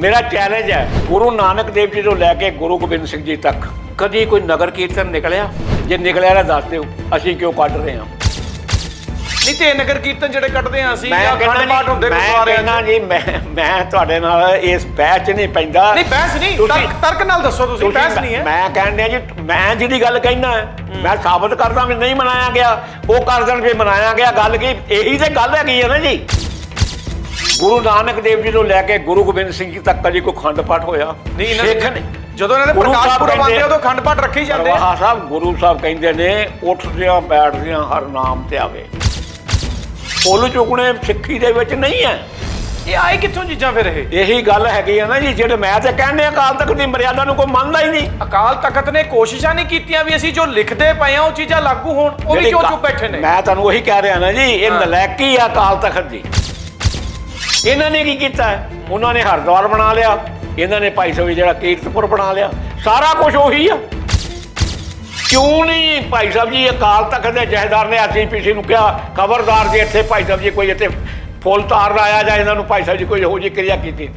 ਮੇਰਾ ਚੈਲੰਜ ਹੈ ਗੁਰੂ ਨਾਨਕ ਦੇਵ ਜੀ ਤੋਂ ਲੈ ਕੇ ਗੁਰੂ ਗੋਬਿੰਦ ਸਿੰਘ ਜੀ ਤੱਕ। ਕਦੀ ਕੋਈ ਨਗਰ ਕੀਰਤਨ ਨਿਕਲਿਆ? ਜੇ ਨਿਕਲਿਆ ਤਾਂ ਦੱਸ ਦਿਓ ਅਸੀਂ ਕਿਉਂ ਕੱਢ ਰਹੇ ਹਾਂ? ਨਹੀਂ ਤੇ ਨਗਰ ਕੀਰਤਨ ਜਿਹੜੇ ਕੱਢਦੇ ਆ ਅਸੀਂ ਜਾਂ ਅਖੰਡ ਪਾਠ ਹੁੰਦੇ 'ਚ। ਕਹਿੰਦਾ ਜੀ ਮੈਂ ਮੈਂ ਤੁਹਾਡੇ ਨਾਲ ਇਸ ਬਹਿਸ 'ਚ ਨਹੀਂ ਪੈਂਦਾ। ਨਹੀਂ ਬਹਿਸ ਨਹੀਂ ਤਰਕ ਤਰਕ ਨਾਲ ਦੱਸੋ ਤੁਸੀਂ ਬਹਿਸ ਨਹੀਂ ਹੈ। ਮੈਂ ਕਹਿੰਦੇ ਜੀ ਮੈਂ ਜਿਹਦੀ ਗੱਲ ਕਹਿਣਾ ਮੈਂ ਸਾਬਤ ਕਰਦਾ ਵੀ ਨਹੀਂ ਮਨਾਇਆ ਗਿਆ ਉਹ ਕਰ ਦੇਣ ਵੀ ਮਨਾਇਆ ਗਿਆ ਗੱਲ ਕੀ ਇਹੀ ਤੇ ਗੱਲ ਹੈਗੀ ਹੈ ਨਾ ਜੀ। ਗੁਰੂ ਨਾਨਕ ਦੇਵ ਜੀ ਤੋਂ ਲੈ ਕੇ ਗੁਰੂ ਗੋਬਿੰਦ ਸਿੰਘ ਜੀ ਤੱਕ ਕਦੀ ਕੋਈ ਖੰਡ ਪਾਠ ਹੋਇਆ? ਨਹੀਂ ਇਹਨਾਂ ਸਿੱਖ ਨੇ ਜਦੋਂ ਇਹਨਾਂ ਦੇ ਗੁਰੂ ਪ੍ਰਕਾਸ਼ ਸਾਹਿਬ ਪੁਰਬ ਆਉਂਦੇ ਕਹਿੰਦੇ- ਉਦੋਂ ਅਖੰਡ ਪਾਠ ਰੱਖੇ ਜਾਂਦੇ ਆ। ਪਰਵਾਹਾ ਸਾਹਿਬ ਗੁਰੂ ਸਾਹਿਬ ਕਹਿੰਦੇ ਨੇ ਉੱਠਦਿਆਂ ਬੈਠਦਿਆਂ ਹਰ ਨਾਮ ਤੇ ਆਵੇ। ਫੁੱਲ ਚੁਗਣੇ ਸਿੱਖੀ ਦੇ ਵਿੱਚ ਨਹੀਂ ਹੈ। ਇਹ ਆਏ ਕਿੱਥੋਂ ਚੀਜ਼ਾਂ ਫਿਰ ਇਹ? ਇਹੀ ਗੱਲ ਹੈਗੀ ਆ ਨਾ ਜੀ ਜਿਹੜੇ ਮੈਂ ਤੇ ਕਹਿੰਦੇ ਅਕਾਲ ਤਖਤ ਦੀ ਮਰਿਆਦਾ ਨੂੰ ਕੋਈ ਮੰਨਦਾ ਹੀ ਨਹੀਂ। ਅਕਾਲ ਤਖਤ ਨੇ ਕੋਸ਼ਿਸ਼ਾਂ ਨਹੀਂ ਕੀਤੀਆਂ ਵੀ ਅਸੀਂ ਜੋ ਲਿਖਦੇ ਪਏ ਆ ਉਹ ਚੀਜ਼ਾਂ ਲਾਗੂ ਹੋਣ ਉਹ ਵੀ ਜਿਹੜੀ ਕਿਉਂ ਗਾ- ਚੁੱਪ ਬੈਠੇ ਨੇ। ਮੈਂ ਤੁਹਾਨੂੰ ਉਹੀ ਕਹਿ ਰਿਹਾ ਨਾ ਜੀ ਇਹ। ਨਲਾਇਕੀ ਆ ਅਕਾਲ ਤਖਤ ਦੀ। ਇਹਨਾਂ ਨੇ ਕੀ ਕੀਤਾ? ਹੈ? ਉਹਨਾਂ ਨੇ ਹਰਦੁਆਰ ਬਣਾ ਲਿਆ। ਇਹਨਾਂ ਨੇ ਭਾਈ ਸਾਹਿਬ ਜਿਹੜਾ ਕੀਰਤਪੁਰ ਬਣਾ ਲਿਆ। ਸਾਰਾ ਕੁਝ ਉਹੀ ਆ। ਕਿਉਂ ਨਹੀਂ? ਭਾਈ ਸਾਹਿਬ ਜੀ, ਅਕਾਲ ਤਖਤ ਦੇ ਜਹੇਦਾਰ ਨੇ ਐਸਜੀਪੀਸੀ ਨੂੰ ਕਿਹਾ, ਖਬਰਦਾਰ ਜੇ ਇੱਥੇ ਭਾਈ ਸਾਹਿਬ ਜੀ ਕੋਈ ਇੱਥੇ ਫੁੱਲ ਤਾਰ ਆਇਆ ਜਾਂ ਇਹਨਾਂ ਨੂੰ ਭਾਈ ਸਾਹਿਬ ਜੀ ਕੋਈ ਇਹੋ ਜਿਹੀ ਕਿਰਿਆ ਕੀਤੀ।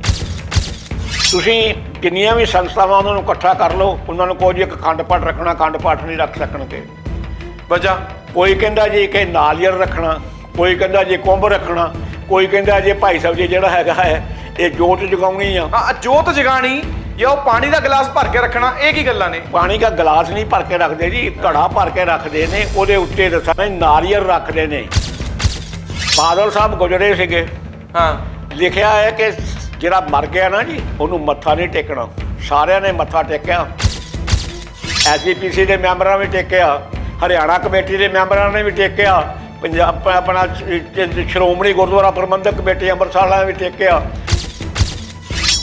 ਤੁਸੀਂ ਕਿੰਨੀਆਂ ਵੀ ਸੰਸਥਾਵਾਂ ਉਹਨਾਂ ਨੂੰ ਇਕੱਠਾ ਕਰ ਲਓ, ਉਹਨਾਂ ਨੂੰ ਕੋਈ ਜੀ ਇੱਕ ਖੰਡ ਪਾਠ ਰੱਖਣਾ, ਖੰਡ ਪਾਠ ਨਹੀਂ ਰੱਖ ਸਕਣਗੇ ਵਜ੍ਹਾ ਕੋਈ ਕਹਿੰਦਾ ਜੀ ਕਿ ਨਾਲੀਅਰ ਰੱਖਣਾ, ਕੋਈ ਕਹਿੰਦਾ ਜੀ ਕੁੰਭ ਰੱਖਣਾ ਕੋਈ ਕਹਿੰਦਾ ਜੀ ਭਾਈ ਸਾਹਿਬ ਜੀ ਜਿਹੜਾ ਹੈਗਾ ਹੈ ਇਹ ਜੋਤ ਜਗਾਉਣੀ ਆ। ਹਾਂ ਜੋਤ ਜਗਾਣੀ ਜਾਂ ਉਹ ਪਾਣੀ ਦਾ ਗਲਾਸ ਭਰ ਕੇ ਰੱਖਣਾ ਇਹ ਕੀ ਗੱਲਾਂ ਨੇ? ਪਾਣੀ ਦਾ ਗਲਾਸ ਨਹੀਂ ਭਰ ਕੇ ਰੱਖਦੇ ਜੀ ਘੜਾ ਭਰ ਕੇ ਰੱਖਦੇ ਨੇ ਉਹਦੇ ਉੱਤੇ ਦੱਸਣਾ ਨਾਰੀਅਲ ਰੱਖਦੇ ਨੇ। ਬਾਦਲ ਸਾਹਿਬ ਗੁਜਰੇ ਸੀਗੇ। ਹਾਂ। ਲਿਖਿਆ ਹੈ ਕਿ ਜਿਹੜਾ ਮਰ ਗਿਆ ਨਾ ਜੀ ਉਹਨੂੰ ਮੱਥਾ ਨਹੀਂ ਟੇਕਣਾ। ਸਾਰਿਆਂ ਨੇ ਮੱਥਾ ਟੇਕਿਆ। ਐਸਜੀਪੀਸੀ ਦੇ ਮੈਂਬਰਾਂ ਵੀ ਟੇਕਿਆ। ਹਰਿਆਣਾ ਕਮੇਟੀ ਦੇ ਮੈਂਬਰਾਂ ਨੇ ਵੀ ਟੇਕਿਆ। ਪੰਜਾਬ ਆਪਣਾ ਸ਼੍ਰੋਮਣੀ ਗੁਰਦੁਆਰਾ ਪ੍ਰਬੰਧਕ ਕਮੇਟੀ ਅੰਮ੍ਰਿਤਸਰ ਵਾਲਿਆਂ ਵੀ ਟੇਕਿਆ।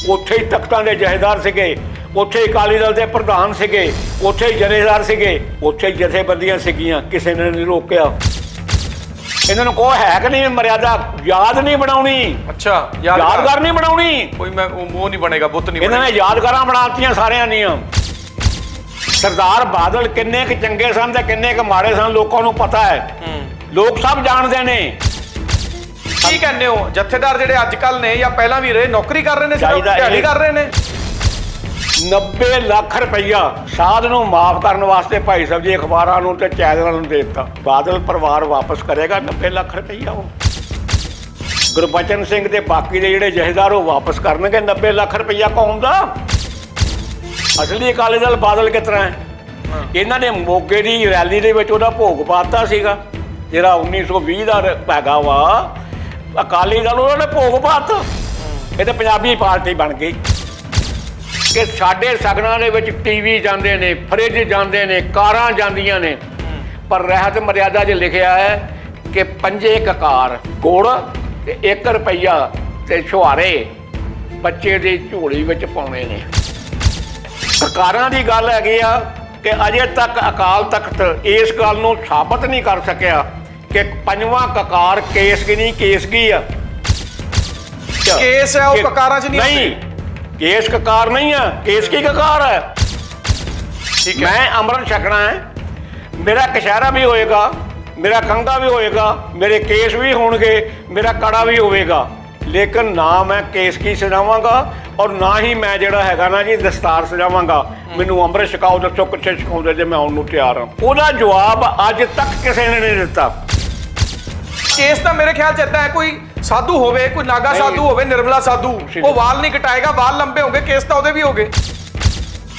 ਉੱਥੇ ਹੀ ਤਖਤਾਂ ਦੇ ਜਹੇਦਾਰ ਸੀਗੇ ਉੱਥੇ ਹੀ ਅਕਾਲੀ ਦਲ ਦੇ ਪ੍ਰਧਾਨ ਸੀਗੇ ਉੱਥੇ ਹੀ ਜਥੇਦਾਰ ਸੀਗੇ ਉੱਥੇ ਹੀ ਜਥੇਬੰਦੀਆਂ ਸੀਗੀਆਂ ਕਿਸੇ ਨੇ ਨਹੀਂ ਰੋਕਿਆ। ਇਹਨਾਂ ਨੂੰ ਕੋ ਹੈ ਕਿ ਨਹੀਂ ਮਰਿਆਦਾ? ਯਾਦ ਨਹੀਂ ਬਣਾਉਣੀ। ਅੱਛਾ ਯਾਦਗਾਰ ਨਹੀਂ ਬਣਾਉਣੀ। ਕੋਈ ਮੈਂ ਉਹ ਮੂੰਹ ਨਹੀਂ ਬਣੇਗਾ ਬੁੱਤ ਨਹੀਂ ਇਹਨਾਂ ਨੇ ਯਾਦਗਾਰਾਂ ਬਣਾਤੀਆਂ ਸਾਰਿਆਂ ਦੀਆਂ। ਸਰਦਾਰ ਬਾਦਲ ਕਿੰਨੇ ਕੁ ਚੰਗੇ ਸਨ ਤੇ ਕਿੰਨੇ ਕੁ ਮਾੜੇ ਸਨ ਲੋਕਾਂ ਨੂੰ ਪਤਾ ਹੂੰ। ਲੋਕ ਸਭ ਜਾਣਦੇ ਨੇ। ਕੀ ਕਹਿੰਦੇ ਹੋ? ਜਥੇਦਾਰ ਜਿਹੜੇ ਅੱਜ ਕੱਲ ਨੇ ਜਾਂ ਪਹਿਲਾਂ ਵੀ ਰਹੇ ਨੌਕਰੀ ਕਰ ਰਹੇ ਨੇ ਸਿਰਫ ਚਾਹੀਦਾ ਇਹ- ਦਿਹਾੜੀ ਕਰ ਰਹੇ ਨੇ? 90 ਲੱਖ ਰੁਪਈਆ ਸਾਧ ਨੂੰ ਮਾਫ ਕਰਨ ਵਾਸਤੇ ਭਾਈ ਸਾਹਿਬ ਜੀ ਅਖਬਾਰਾਂ ਨੂੰ ਤੇ ਚੈਨਲਾਂ ਨੂੰ ਦੇ ਦਿੱਤਾ। ਬਾਦਲ ਪਰਿਵਾਰ ਵਾਪਸ ਕਰੇਗਾ 90 ਲੱਖ ਰੁਪਈਆ ਉਹ। ਗੁਰਬਚਨ ਸਿੰਘ ਤੇ ਬਾਕੀ ਦੇ ਜਿਹੜੇ ਜਹੇਦਾਰ ਉਹ ਵਾਪਸ ਕਰਨਗੇ 90 ਲੱਖ ਰੁਪਈਆ ਕੌਮ ਦਾ ਅਸਲੀ ਅਕਾਲੀ ਦਲ ਬਾਦਲ ਕਿਸ ਤਰ੍ਹਾਂ ਹੈ। ਇਹਨਾਂ ਨੇ ਮੋਗੇ ਦੀ ਰੈਲੀ ਦੇ ਵਿੱਚ ਉਹਦਾ ਭੋਗ ਪਾਤਾ ਸੀਗਾ। ਜਿਹੜਾ 1920 ਦਾ ਰ- ਹੈਗਾ ਵਾ, ਅਕਾਲੀ ਦਲ ਉਹਨਾਂ ਨੇ ਭੋਗ ਪਾਤਾ। ਇਹ ਤਾਂ ਪੰਜਾਬੀ ਪਾਰਟੀ ਬਣ ਗਈ। ਕਿ ਸਾਡੇ ਸਗਨਾਂ ਦੇ ਵਿੱਚ ਟੀਵੀ ਜਾਂਦੇ ਨੇ, ਫਰਿੱਜ ਜਾਂਦੇ ਨੇ, ਕਾਰਾਂ ਜਾਂਦੀਆਂ ਨੇ। ਪਰ ਰਹਿਤ ਮਰਿਆਦਾ 'ਚ ਲਿਖਿਆ ਹੈ ਕਿ ਪੰਜੇ ਕਕਾਰ, ਗੁੜ ਤੇ 1 ਰੁਪਈਆ ਤੇ ਛੁਹਾਰੇ ਬੱਚੇ ਦੀ ਝੋਲੀ ਵਿੱਚ ਪਾਉਣੇ ਨੇ। ਸਰਕਾਰਾਂ ਦੀ ਗੱਲ ਹੈਗੀ ਆ ਕਿ ਅਜੇ ਤੱਕ ਅਕਾਲ ਤਖਤ ਇਸ ਗੱਲ ਨੂੰ ਸਾਬਤ ਨਹੀਂ ਕਰ ਸਕਿਆ। ਕਿ ਪੰਜਵਾਂ ਕਕਾਰ ਕੇਸ ਕੀ ਨਹੀਂ ਕੇਸ ਕੀ ਆ? ਕੇਸ ਹੈ ਉਹ ਕਕਾਰਾਂ 'ਚ ਨਹੀਂ ਨਹੀਂ ਕੇਸ ਕਕਾਰ ਨਹੀਂ ਆ ਕੇਸ ਕੀ ਕਕਾਰ ਹੈ? ਠੀਕ ਹੈ। ਮੈਂ ਅੰਮ੍ਰਿਤ ਛਕਣਾ ਹੈ ਮੇਰਾ ਕਸ਼ਹਿਰਾ ਵੀ ਹੋਏਗਾ ਮੇਰਾ ਕੰਗਾ ਵੀ ਹੋਏਗਾ ਮੇਰੇ ਕੇਸ ਵੀ ਹੋਣਗੇ ਮੇਰਾ ਕੜਾ ਵੀ ਹੋਵੇਗਾ। ਲੇਕਿਨ ਨਾ ਮੈਂ ਕੇਸ ਕੀ ਸਜਾਵਾਂਗਾ ਔਰ ਨਾ ਹੀ ਮੈਂ ਜਿਹੜਾ ਹੈਗਾ ਨਾ ਜੀ ਦਸਤਾਰ ਸਜਾਵਾਂਗਾ। ਮੈਨੂੰ ਅੰਮ੍ਰਿਤ ਛਕਾਓ ਦੱਸੋ ਕਿੱਥੇ ਛਕਾਉਂਦੇ ਜੇ ਮੈਂ ਆਉਣ ਨੂੰ ਤਿਆਰ ਹਾਂ। ਉਹਦਾ ਜਵਾਬ ਅੱਜ ਤੱਕ ਕਿਸੇ ਨੇ ਨਹੀਂ ਦਿੱਤਾ। ਕੇਸ ਤਾਂ ਮੇਰੇ ਖਿਆਲ ਚ ਏਦਾਂ ਹੈ ਕੋਈ ਸਾਧੂ ਹੋਵੇ ਕੋਈ ਨਾਗਾ। ਸਾਧੂ ਹੋਵੇ ਨਿਰਮਲਾ ਸਾਧੂ ਉਹ ਵਾਲ ਨਹੀਂ ਕਟਾਏਗਾ ਵਾਲ ਲੰਬੇ ਹੋਗੇ ਕੇਸ ਤਾਂ ਉਹਦੇ ਵੀ ਹੋਗੇ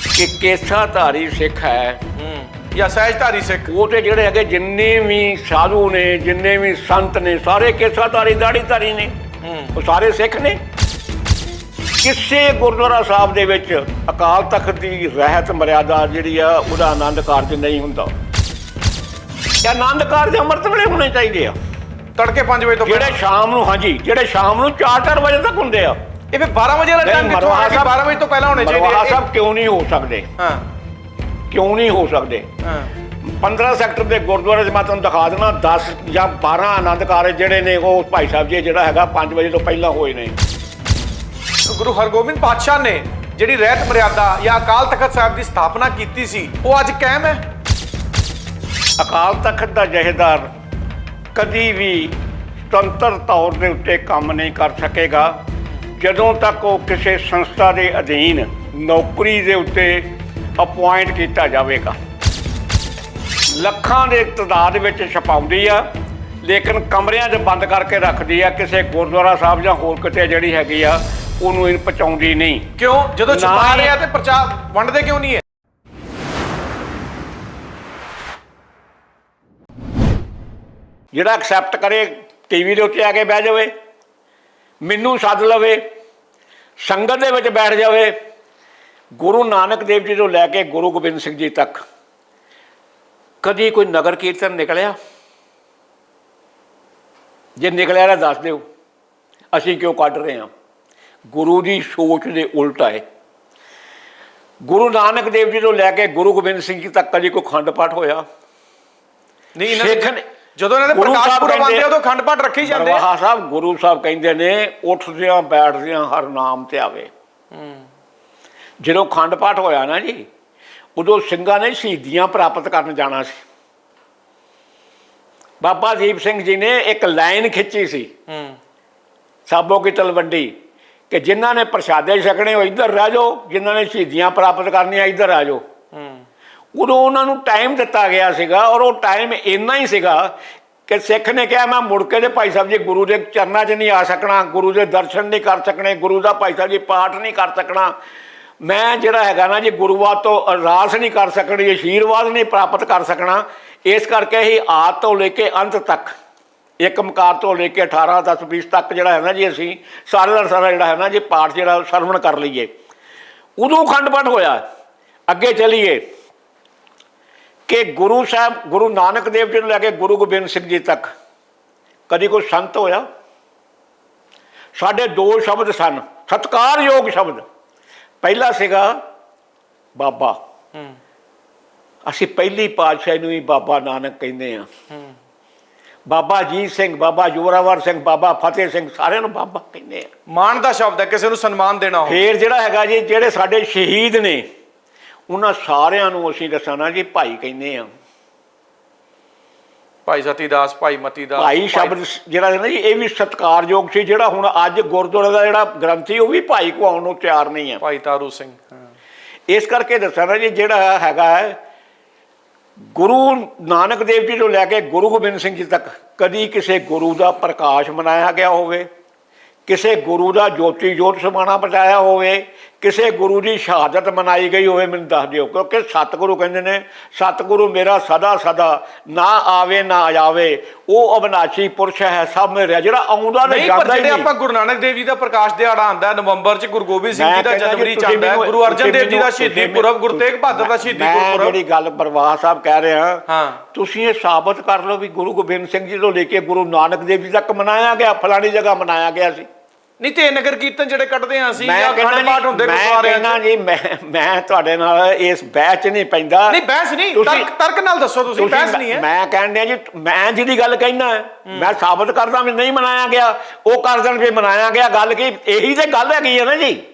ਕਿ ਕੇਸਾਧਾਰੀ ਸਿੱਖ ਹੈ ਹੂੰ ਜਾਂ ਸਹਿਜਧਾਰੀ ਸਿੱਖ ਉਹ ਤੇ ਜਿਹੜੇ ਹੈਗੇ ਜਿੰਨੇ ਵੀ ਸਾਧੂ ਨੇ ਜਿੰਨੇ ਵੀ ਸੰਤ ਨੇ ਸਾਰੇ ਕੇਸਾਧਾਰੀ ਦਾੜੀਧਾਰੀ ਨੇ ਹੂੰ ਉਹ ਸਾਰੇ ਸਿੱਖ ਨੇ ਕਿਸੇ ਗੁਰਦੁਆਰਾ ਸਾਹਿਬ ਦੇ ਵਿੱਚ ਅਕਾਲ ਤਖਤ ਦੀ ਰਹਿਤ ਮਰਿਆਦਾ ਜਿਹੜੀ ਆ ਉਹਦਾ ਆਨੰਦ ਕਾਰਜ ਨਹੀਂ ਹੁੰਦਾ ਇਹ ਆਨੰਦ ਕਾਰਜ ਅੰਮ੍ਰਿਤ ਵੇਲੇ ਹੋਣੇ ਚਾਹੀਦੇ ਆ ਤੜਕੇ 5 ਵਜੇ ਤੋਂ ਜਿਹੜੇ ਸ਼ਾਮ ਨੂੰ ਹਾਂਜੀ ਜਿਹੜੇ ਸ਼ਾਮ ਨੂੰ 4-4 ਵਜੇ ਤੱਕ ਹੁੰਦੇ ਆ। ਇਹ ਫਿਰ 12 ਵਜੇ ਵਾਲਾ ਟਾਈਮ ਕਿੱਥੋਂ ਆ? ਗਿਆ 12 ਵਜੇ ਤੋਂ ਪਹਿਲਾਂ ਹੋਣੇ ਚਾਹੀਦੇ ਆ। ਸਾਹਿਬ ਕਿਉਂ ਨਹੀਂ ਹੋ ਸਕਦੇ? ਹਾਂ। ਕਿਉਂ ਨਹੀਂ ਹੋ ਸਕਦੇ? ਹਾਂ। 15 ਸੈਕਟਰ ਦੇ ਗੁਰਦੁਆਰੇ 'ਚ ਮੈਂ ਤੁਹਾਨੂੰ ਦਿਖਾ ਦੇਣਾ 10 ਜਾਂ 12 ਆਨੰਦ ਕਾਰਜ ਜਿਹੜੇ ਨੇ ਉਹ ਭਾਈ ਸਾਹਿਬ ਜੀ ਜਿਹੜਾ ਹੈਗਾ 5 ਵਜੇ ਤੋਂ ਪਹਿਲਾਂ ਹੋਏ ਨੇ। ਗੁਰੂ ਹਰਗੋਬਿੰਦ ਪਾਤਸ਼ਾਹ ਨੇ ਜਿਹੜੀ ਰਹਿਤ ਮਰਿਆਦਾ ਜਾਂ ਅਕਾਲ ਤਖਤ ਸਾਹਿਬ ਦੀ ਸਥਾਪਨਾ ਕੀਤੀ ਸੀ ਉਹ ਅੱਜ ਕਾਇਮ ਹੈ? ਅਕਾਲ ਤਖਤ ਦਾ ਜਹੇਦਾਰ ਕਦੀ ਵੀ ਸੁਤੰਤਰ ਤੌਰ ਦੇ ਉੱਤੇ ਕੰਮ ਨਹੀਂ ਕਰ ਸਕੇਗਾ। ਜਦੋਂ ਤੱਕ ਉਹ ਕਿਸੇ ਸੰਸਥਾ ਦੇ ਅਧੀਨ ਨੌਕਰੀ ਦੇ ਉੱਤੇ ਅਪਾਇੰਟ ਕੀਤਾ ਜਾਵੇਗਾ। ਲੱਖਾਂ ਦੇ ਤਦਾਦ ਵਿੱਚ ਛਪਾਉਂਦੀ ਆ ਲੇਕਿਨ ਕਮਰਿਆਂ 'ਚ ਬੰਦ ਕਰਕੇ ਰੱਖਦੀ ਆ ਕਿਸੇ ਗੁਰਦੁਆਰਾ ਸਾਹਿਬ ਜਾਂ ਹੋਰ ਕਿਤੇ ਜਿਹੜੀ ਹੈਗੀ ਆ ਉਹਨੂੰ ਇਹ ਪਹੁੰਚਾਉਂਦੀ ਨਹੀਂ। ਕਿਉਂ? ਜਦੋਂ ਛੁਪਾ ਰਹੇ ਆ ਤੇ ਪ੍ਰਚਾਰ ਵੰਡਦੇ ਕਿਉਂ ਨਹੀਂ ਹੈ ਜਿਹੜਾ ਐਕਸੈਪਟ ਕਰੇ ਟੀਵੀ ਦੇ ਉੱਤੇ ਆ ਕੇ ਬਹਿ ਜਾਵੇ ਮੈਨੂੰ ਸੱਦ ਲਵੇ ਸੰਗਤ ਦੇ ਵਿੱਚ ਬੈਠ ਜਾਵੇ ਗੁਰੂ ਨਾਨਕ ਦੇਵ ਜੀ ਤੋਂ ਲੈ ਕੇ ਗੁਰੂ ਗੋਬਿੰਦ ਸਿੰਘ ਜੀ ਤੱਕ ਕਦੀ ਕੋਈ ਨਗਰ ਕੀਰਤਨ ਨਿਕਲਿਆ? ਜੇ ਨਿਕਲਿਆ ਤਾਂ ਦੱਸ ਦਿਓ ਅਸੀਂ ਕਿਉਂ ਕੱਢ ਰਹੇ ਹਾਂ? ਗੁਰੂ ਦੀ ਸੋਚ ਦੇ ਉਲਟ ਹੈ ਗੁਰੂ ਨਾਨਕ ਦੇਵ ਜੀ ਤੋਂ ਲੈ ਕੇ ਗੁਰੂ ਗੋਬਿੰਦ ਸਿੰਘ ਜੀ ਤੱਕ ਕਦੀ ਕੋਈ ਖੰਡ ਪਾਠ ਹੋਇਆ? ਨਹੀਂ ਇਹਨਾਂ ਸਿੱਖ ਨੇ- ਜਦੋਂ ਇਹਨਾਂ ਦੇ ਗੁਰੂ ਪ੍ਰਕਾਸ਼ ਸਾਹਿਬ ਪੁਰਬ ਆਉਂਦੇ ਕਹਿੰਦੇ- ਉਦੋਂ ਖੰਡ ਪਾਠ ਰੱਖੇ ਹੀ ਜਾਂਦੇ ਆ। ਬਰਵਾਹਾ ਸਾਹਿਬ ਗੁਰੂ ਸਾਹਿਬ ਕਹਿੰਦੇ ਨੇ ਉੱਠਦਿਆਂ ਬੈਠਦਿਆਂ ਹਰ ਨਾਮ ਤੇ ਆਵੇ। ਜਦੋਂ ਖੰਡ ਪਾਠ ਹੋਇਆ ਨਾ ਜੀ ਉਦੋਂ ਸਿੰਘਾਂ ਨੇ ਸ਼ਹੀਦੀਆਂ ਪ੍ਰਾਪਤ ਕਰਨ ਜਾਣਾ ਸੀ। ਬਾਬਾ ਦੀਪ ਸਿੰਘ ਜੀ ਨੇ ਇੱਕ ਲਾਈਨ ਖਿੱਚੀ ਸੀ। ਹੂੰ। ਸਾਬੋ ਕੀ ਤਲਵੰਡੀ ਕਿ ਜਿਨ੍ਹਾਂ ਨੇ ਪ੍ਰਸ਼ਾਦੇ ਛਕਣੇ ਉਹ ਇੱਧਰ ਰਹਿ ਜਾਓ ਜਿਨ੍ਹਾਂ ਨੇ ਸ਼ਹੀਦੀਆਂ ਪ੍ਰਾਪਤ ਕਰਨੀਆਂ ਇੱਧਰ ਆ ਜਾਓ। ਹੂੰ ਉਦੋਂ ਉਹਨਾਂ ਨੂੰ ਟਾਈਮ ਦਿੱਤਾ ਗਿਆ ਸੀਗਾ ਔਰ ਉਹ ਟਾਈਮ ਇੰਨਾ ਹੀ ਸੀਗਾ ਕਿ ਸਿੱਖ ਨੇ ਕਿਹਾ, ਮੈਂ ਮੁੜ ਕੇ ਦੇ ਭਾਈ ਸਾਹਿਬ ਜੀ ਗੁਰੂ ਦੇ ਚਰਨਾਂ 'ਚ ਨਹੀਂ ਆ ਸਕਣਾ, ਗੁਰੂ ਦੇ ਦਰਸ਼ਨ ਨਹੀਂ ਕਰ ਸਕਣੇ, ਗੁਰੂ ਦਾ ਭਾਈ ਸਾਹਿਬ ਜੀ ਪਾਠ ਨਹੀਂ ਕਰ ਸਕਣਾ। ਮੈਂ ਜਿਹੜਾ ਹੈਗਾ ਨਾ ਜੀ ਗੁਰੂਆ ਤੋਂ ਅਰਦਾਸ ਨਹੀਂ ਕਰ ਸਕਣੀ, ਅਸ਼ੀਰਵਾਦ ਨਹੀਂ ਪ੍ਰਾਪਤ ਕਰ ਸਕਣਾ, ਇਸ ਕਰਕੇ ਹੀ ਆਦ ਤੋਂ ਲੈ ਕੇ ਅੰਤ ਤੱਕ, ਇੱਕ ਮਕਾਰ ਤੋਂ ਲੈ ਕੇ 18 10 20 ਤੱਕ ਜਿਹੜਾ ਹੈ ਨਾ ਜੀ ਅਸੀਂ ਸਾਰਾ ਦਾ ਸਾਰਾ ਜਿਹੜਾ ਹੈ ਨਾ ਜੀ ਪਾਠ ਜਿਹੜਾ ਸਰਵਣ ਕਰ ਲਈਏ। ਉਦੋਂ ਖੰਡ ਪਾਠ ਹੋਇਆ, ਅੱਗੇ ਚਲੀਏ। ਕਿ ਗੁਰੂ ਸਾਹਿਬ ਗੁਰੂ ਨਾਨਕ ਦੇਵ ਜੀ ਨੂੰ ਲੈ ਕੇ ਗੁਰੂ ਗੋਬਿੰਦ ਸਿੰਘ ਜੀ ਤੱਕ ਕਦੀ ਕੋਈ ਸੰਤ ਹੋਇਆ? ਸਾਡੇ ਦੋ ਸ਼ਬਦ ਸਨ ਸਤਕਾਰਯੋਗ ਸ਼ਬਦ। ਪਹਿਲਾ ਸੀਗਾ ਬਾਬਾ। ਅਸੀਂ ਪਹਿਲੀ ਪਾਤਸ਼ਾਹੀ ਨੂੰ ਹੀ ਬਾਬਾ ਨਾਨਕ ਕਹਿੰਦੇ ਆ ਬਾਬਾ ਜੀਤ ਸਿੰਘ ਬਾਬਾ ਜੋਰਾਵਰ ਸਿੰਘ ਬਾਬਾ ਫਤਿਹ ਸਿੰਘ ਸਾਰਿਆਂ ਨੂੰ ਬਾਬਾ ਕਹਿੰਦੇ ਆ ਮਾਣ ਦਾ ਸ਼ਬਦ ਹੈ ਕਿਸੇ ਨੂੰ ਸਨਮਾਨ ਦੇਣਾ ਹੋ ਫੇਰ ਜਿਹੜਾ ਹੈਗਾ ਜੀ ਜਿਹੜੇ ਸਾਡੇ ਸ਼ਹੀਦ ਨੇ ਉਹਨਾਂ ਸਾਰਿਆਂ ਨੂੰ ਅਸੀਂ ਦੱਸਣਾ ਜੀ ਭਾਈ ਕਹਿੰਦੇ ਆ ਭਾਈ ਸਤੀਦਾਸ ਭਾਈ ਮਤੀ ਦਾਸ ਭਾਈ ਸ਼ਬਦ ਜਿਹੜਾ ਹੈ ਨਾ ਜੀ ਇਹ ਵੀ ਸਤਿਕਾਰਯੋਗ ਸੀ ਜਿਹੜਾ ਹੁਣ ਅੱਜ ਗੁਰਦੁਆਰੇ ਦਾ ਜਿਹੜਾ ਗ੍ਰੰਥੀ ਉਹ ਵੀ ਭਾਈ ਕੋ ਆਉਣ ਨੂੰ ਤਿਆਰ ਨਹੀਂ ਹੈ ਭਾਈ ਤਾਰੂ ਸਿੰਘ। ਇਸ ਕਰਕੇ ਦੱਸਣਾ ਜੀ ਜਿਹੜਾ ਹੈਗਾ ਹੈ ਗੁਰੂ ਨਾਨਕ ਦੇਵ ਜੀ ਤੋਂ ਲੈ ਕੇ ਗੁਰੂ ਗੋਬਿੰਦ ਸਿੰਘ ਜੀ ਤੱਕ ਕਦੀ ਕਿਸੇ ਗੁਰੂ ਦਾ ਪ੍ਰਕਾਸ਼ ਮਨਾਇਆ ਗਿਆ ਹੋਵੇ ਕਿਸੇ ਗੁਰੂ ਦਾ ਜੋਤੀ ਜੋਤ ਸਮਾਣਾ ਬਚਾਇਆ ਹੋਵੇ ਕਿਸੇ ਗੁਰੂ ਦੀ ਸ਼ਹਾਦਤ ਮਨਾਈ ਗਈ ਹੋਵੇ ਮੈਨੂੰ ਦੱਸ ਦਿਓ ਕਿਉਂਕਿ ਸਤਿਗੁਰੂ ਕਹਿੰਦੇ ਨੇ ਸਤਿਗੁਰੂ ਮੇਰਾ ਸਦਾ ਸਦਾ ਨਾ ਆਵੇ ਨਾ ਜਾਵੇ ਉਹ ਅਬਨਾਸ਼ੀ ਪੁਰਸ਼ ਹੈ ਸਭ ਮੇਰਾ ਜਿਹੜਾ ਆਉਂਦਾ ਨਹੀਂ ਜਾਂਦਾ ਹੀ ਜਿਹੜੇ ਆਪਾਂ ਗੁਰੂ ਨਾਨਕ ਦੇਵ ਜੀ ਦਾ ਪ੍ਰਕਾਸ਼ ਦਿਹਾੜਾ ਆਉਂਦਾ ਨਵੰਬਰ ਚ ਗੁਰੂ ਗੋਬਿੰਦ ਸਿੰਘ ਮੈਂ ਜੀ ਦਾ ਕਹਿੰਦਾ ਜੀ ਜਨਵਰੀ ਚ ਤੁਸੀਂ ਆਉਂਦਾ ਹੈ ਮੈਨੂੰ- ਗੁਰੂ ਅਰਜਨ ਦੇਵ ਜੀ ਦਾ ਸ਼ਹੀਦੀ ਪੁਰਬ ਗੁਰੂ ਤੇਗ ਬਹਾਦਰ ਦਾ ਸ਼ਹੀਦੀ ਮੈਂ ਗੁਰਪੁਰਬ ਜਿਹੜੀ ਗੱਲ ਬਰਵਾਹ ਸਾਹਿਬ ਕਹਿ ਰਿਹਾ ਹਾਂ। ਤੁਸੀਂ ਇਹ ਸਾਬਤ ਕਰ ਲਓ ਵੀ ਗੁਰੂ ਗੋਬਿੰਦ ਸਿੰਘ ਜੀ ਤੋਂ ਲੈ ਕੇ ਗੁਰੂ ਨਾਨਕ ਦੇਵ ਜੀ ਤੱਕ ਮਨਾਇਆ ਗਿਆ ਫਲਾਣੀ ਜਗ੍ਹਾ ਮਨਾਇਆ ਗਿਆ ਸੀ। ਨਹੀਂ ਤੇ ਨਗਰ ਕੀਰਤਨ ਜਿਹੜੇ ਕੱਢਦੇ ਆ ਅਸੀਂ ਮੈਂ ਜਾਂ ਕਹਿੰਦਾ ਖੰਡ ਪਾਠ ਹੁੰਦੇ ਮੈਂ ਗੁਰਦੁਆਰਿਆਂ ਚ? ਜੀ ਮੈਂ ਮੈਂ ਤੁਹਾਡੇ ਨਾਲ ਇਸ ਬਹਿਸ 'ਚ ਨਹੀਂ ਪੈਂਦਾ। ਨਹੀਂ ਬਹਿਸ ਨਹੀਂ ਤੁਸੀਂ- ਤਰਕ ਤਰਕ ਨਾਲ ਦੱਸੋ ਤੁਸੀਂ ਬਹਿਸ ਨਹੀਂ ਹੈ। ਮੈਂ ਕਹਿੰਦਾ ਜੀ ਮੈਂ ਜਿਹਦੀ ਗੱਲ ਕਹਿਣਾ ਮੈਂ ਸਾਬਤ ਕਰਦਾ ਵੀ ਨਹੀਂ ਮਨਾਇਆ ਗਿਆ ਉਹ ਕਰ ਦੇਣ ਵੀ ਮਨਾਇਆ ਗਿਆ ਗੱਲ ਕੀ ਇਹੀ ਤੇ ਗੱਲ ਹੈਗੀ ਹੈ ਨਾ ਜੀ।